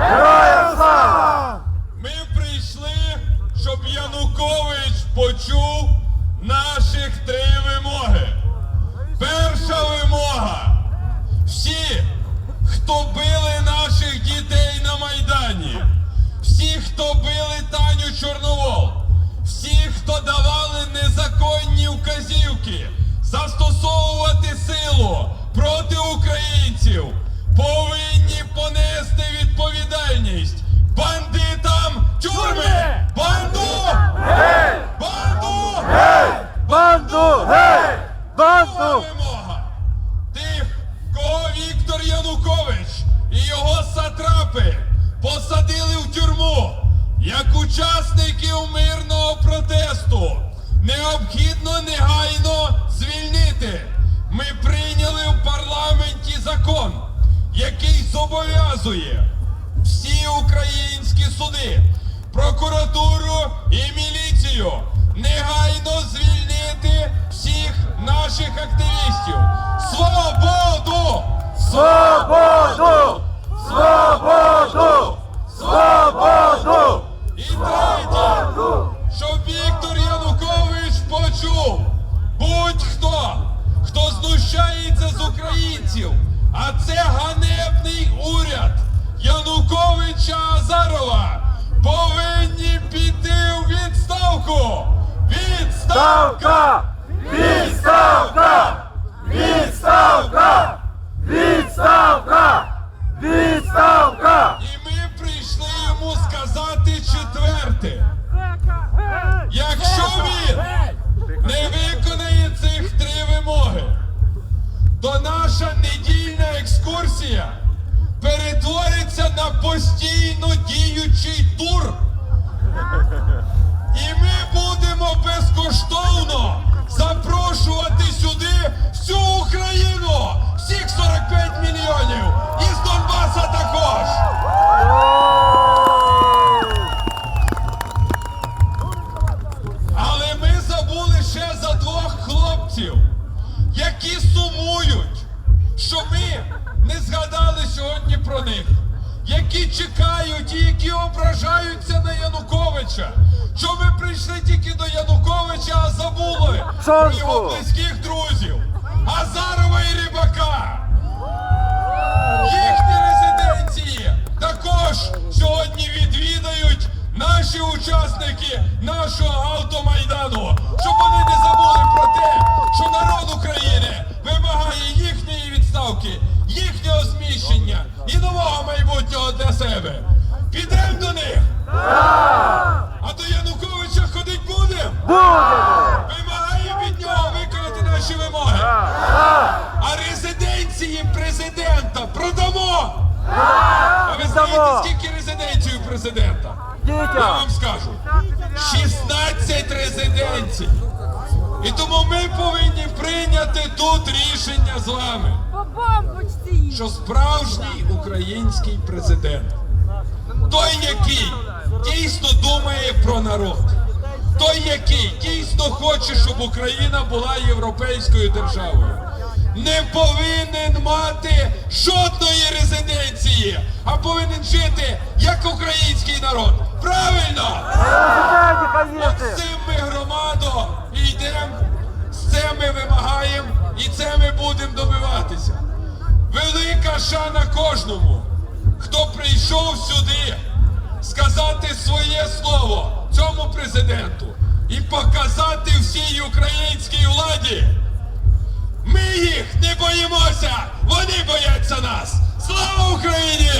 Героям слава! Ми прийшли, щоб Янукович почув наших три вимоги. Перша вимога. Всі, хто били наших дітей на Майдані, всі, хто били Таню Чорновол, всі, хто давали незаконні вказівки застосовувати силу проти українців, повинні понести відповідальність. Друга вимога. Тих, кого Віктор Янукович і його сатрапи посадили в тюрму як учасників мирного протесту, необхідно негайно звільнити. Ми прийняли в парламенті закон, який зобов'язує всі українські суди, прокуратуру наших активістів. Свободу! Свободу! Свободу! Свободу! І третє, щоб Віктор Янукович почув будь-хто, хто знущається з українців, а це ганебний уряд Януковича Азарова, повинні піти у відставку! Відставка! Відставка! Відставка! Відставка! Відставка! І ми прийшли йому сказати четверте. Якщо він не виконає цих три вимоги, то наша недільна екскурсія перетвориться на постійно діючий тур. І ми будемо безкоштовно хлопців, які сумують, що ми не згадали сьогодні про них, які чекають і які ображаються на Януковича. Що ми прийшли тільки до Януковича, а забули про його близьких друзів наші учасники нашого автомайдану, щоб вони не забули про те, що народ України вимагає їхньої відставки, їхнього зміщення і нового майбутнього для себе. Підемо до них. А до Януковича ходить будемо. Будемо! Вимагаємо від нього виконати наші вимоги. А резиденції президента продамо! А ви знаєте, скільки резиденцій у президента? Я вам скажу. 16 резиденцій. І тому ми повинні прийняти тут рішення з вами, що справжній український президент, той, який дійсно думає про народ, той, який дійсно хоче, щоб Україна була європейською державою, не повинен мати жодної резиденції, а повинен жити як український народ. Правильно! От з цим ми громадо і йдемо, з цим ми вимагаємо і це ми будемо добиватися. Велика шана кожному, хто прийшов сюди сказати своє слово цьому президенту і показати всій українській владі. Ми їх не боїмося! Слава Україні!